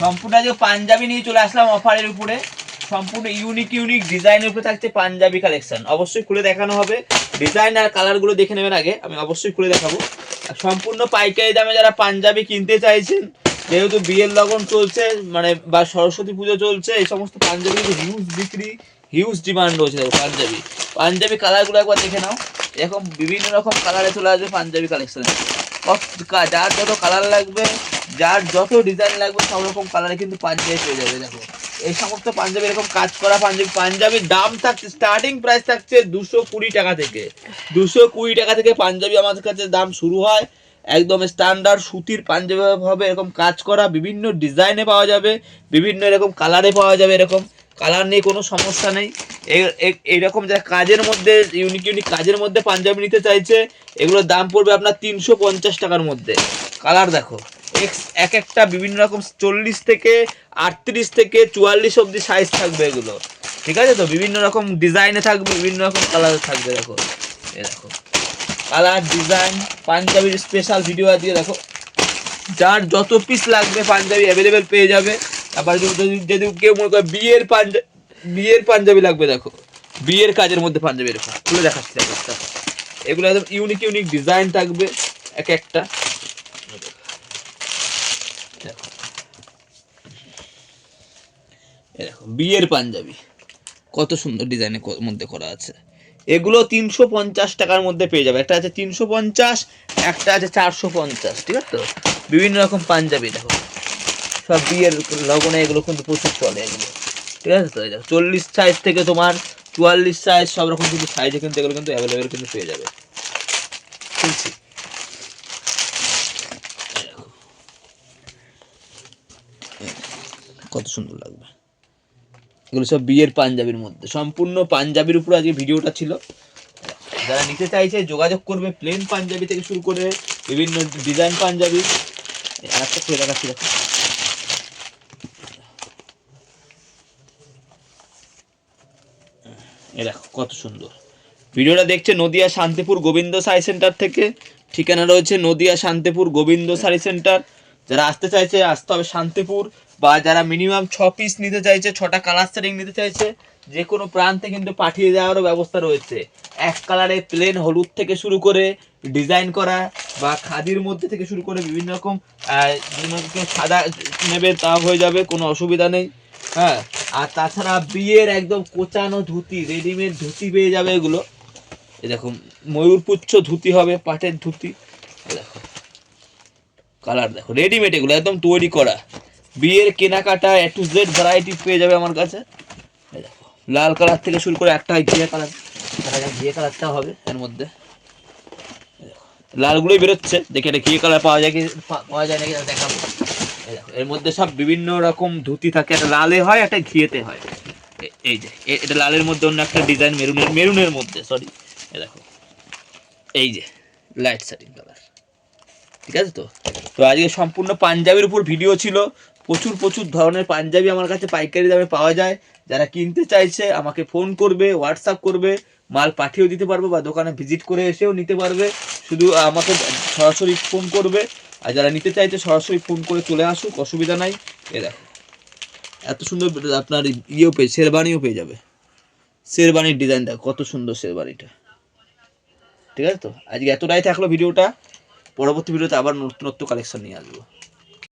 সম্পূর্ণ আজকে পাঞ্জাবি নিয়ে চলে আসলাম অফারের উপরে। সম্পূর্ণ ইউনিক ইউনিক ডিজাইনের উপরে থাকছে পাঞ্জাবি কালেকশন অবশ্যই খুলে দেখানো হবে। ডিজাইন আর কালারগুলো দেখে নেবেন আগে। আমি অবশ্যই খুলে দেখাবো। সম্পূর্ণ পাইকারি দামে যারা পাঞ্জাবি কিনতে চাইছেন, যেহেতু বিয়ের লগন চলছে মানে বা সরস্বতী পুজো চলছে, এই সমস্ত পাঞ্জাবি হিউজ বিক্রি হিউজ ডিমান্ড রয়েছে পাঞ্জাবি। পাঞ্জাবি কালারগুলো একবার দেখে নাও। এরকম বিভিন্ন রকম কালারে চলে আসবে পাঞ্জাবি কালেকশন যার যত কালার লাগবে, যার যত ডিজাইন লাগবে, সব রকম কালারে কিন্তু পাঞ্জাবি পেয়ে যাবে, দেখো। এই সমস্ত পাঞ্জাবি এরকম কাজ করা পাঞ্জাবি পাঞ্জাবির দাম থাকছে স্টার্টিং প্রাইস থাকছে দুশো কুড়ি টাকা থেকে। দুশো কুড়ি টাকা থেকে পাঞ্জাবি আমাদের কাছে দাম শুরু হয়। একদম স্ট্যান্ডার্ড সুতির পাঞ্জাবি হবে, এরকম কাজ করা, বিভিন্ন ডিজাইনে পাওয়া যাবে, বিভিন্ন এরকম কালারে পাওয়া যাবে, এরকম। কালার নিয়ে কোনো সমস্যা নেই। এইরকম যারা কাজের মধ্যে ইউনিক ইউনিক কাজের মধ্যে পাঞ্জাবি নিতে চাইছে, এগুলোর দাম পড়বে আপনার তিনশো পঞ্চাশ টাকার মধ্যে। কালার দেখো এক্স এক একটা বিভিন্ন রকম চল্লিশ থেকে আটত্রিশ থেকে চুয়াল্লিশ অবধি সাইজ থাকবে এগুলো। ঠিক আছে তো? বিভিন্ন রকম ডিজাইনে থাকবে, বিভিন্ন রকম কালার থাকবে, দেখো। এ দেখো কালার ডিজাইন পাঞ্জাবির স্পেশাল ভিডিও দিয়ে দেখো। যার যত পিস লাগবে পাঞ্জাবি অ্যাভেলেবেল পেয়ে যাবে। আবার যদি যদি- কেউ মনে করে বিয়ের পাঞ্জাবি বিয়ের পাঞ্জাবি লাগবে, দেখো। বিয়ের কাজের মধ্যে পাঞ্জাবি এরকম। খুলে দেখাচ্ছি, দেখো। এগুলো একদম ইউনিক ইউনিক ডিজাইন থাকবে, এক একটা। দেখো। বিয়ের পাঞ্জাবি। কত সুন্দর ডিজাইনের মধ্যে করা আছে। এগুলো তিনশো পঞ্চাশ টাকার মধ্যে পেয়ে যাবে। একটা আছে তিনশো পঞ্চাশ, একটা আছে চারশো পঞ্চাশ, ঠিক আছে? তো? বিভিন্ন রকম পাঞ্জাবি, দেখো। সব বিয়ের লগনে এগুলো কিন্তু প্রচুর চলে এগুলো। ঠিক আছে তো? চল্লিশ সাইজ থেকে তোমার চুয়াল্লিশ সাইজ সব রকম কিন্তু সাইজে কিন্তু এগুলো কিন্তু অ্যাভেলেবেল কিন্তু পেয়ে যাবে। দেখো, কত সুন্দর লাগবে। এগুলো সব বিয়ের পাঞ্জাবির মধ্যে। সম্পূর্ণ পাঞ্জাবির উপর আজকে ভিডিওটা ছিল। যারা নিতে চাইছে যোগাযোগ করবে প্লেন পাঞ্জাবি থেকে শুরু করে বিভিন্ন ডিজাইন পাঞ্জাবি। আর একটা খুলে দেখাচ্ছি দেখো। এ দেখো, কত সুন্দর। ভিডিওটা দেখছে নদিয়া শান্তিপুর গোবিন্দ সাই সেন্টার থেকে। ঠিকানা রয়েছে নদিয়া শান্তিপুর গোবিন্দ সারি সেন্টার। যারা আসতে চাইছে, আসতে হবে শান্তিপুর। বা যারা মিনিমাম ছ পিস নিতে চাইছে, ছটা কালার সেটিং নিতে চাইছে, যে কোনো প্রান্তে কিন্তু পাঠিয়ে দেওয়ারও ব্যবস্থা রয়েছে। এক কালারে প্লেন হলুদ থেকে শুরু করে ডিজাইন করা বা খাদির মধ্যে থেকে শুরু করে বিভিন্ন রকম সাদা নেবে তা হয়ে যাবে, কোনো অসুবিধা নেই। হ্যাঁ আর তাছাড়া বিয়ের একদম কোচানো ধুতি রেডিমেড ধুতি পেয়ে যাবে এগুলো। এই দেখো ময়ূরপুচ্ছ ধুতি হবে, পাটের ধুতি। দেখো কালার দেখো রেডিমেড এগুলো, একদম তৈরি করা। বিয়ের কেনাকাটা এ টু জেড ভ্যারাইটি পেয়ে যাবে আমার কাছে। দেখো, লাল কালার থেকে শুরু করে একটা ঘিয়ে কালার দেখা যাক ঘিয়ে কালারটা হবে এর মধ্যে। লালগুলোই বেরোচ্ছে, দেখে এটা ঘিয়ে কালার পাওয়া যায় কি পাওয়া যায় নাকি দেখাবো। এর মধ্যে সব বিভিন্ন রকম ধুতি থাকে। একটা লালে হয়, একটা ঘিয়েতে হয়। এই যে এটা লালের মধ্যে অন্য একটা ডিজাইন মেরুনের মেরুনের মধ্যে সরি এ, দেখো। এই যে লাইট শার্টিং কালার ঠিক আছে তো? তো আজকে সম্পূর্ণ পাঞ্জাবির উপর ভিডিও ছিল। প্রচুর প্রচুর ধরনের পাঞ্জাবি আমার কাছে পাইকারি দামে পাওয়া যায়। যারা কিনতে চাইছে, আমাকে ফোন করবে হোয়াটসঅ্যাপ করবে, মাল পাঠিয়েও দিতে পারবে বা দোকানে ভিজিট করে এসেও নিতে পারবে। শুধু আমাকে সরাসরি ফোন করবে। আর যারা নিতে চাইছে সরাসরি ফোন করে চলে আসুক, অসুবিধা নাই। এ দেখো, এত সুন্দর আপনার ইয়েও পেয়ে, শেরবানিও পেয়ে যাবে। শেরবানির ডিজাইনটা কত সুন্দর শেরবানিটা। ঠিক আছে তো? আজকে এতটাই থাকল ভিডিওটা। পরবর্তী ভিডিওতে আবার নতুনত্ব কালেকশন নিয়ে আসব।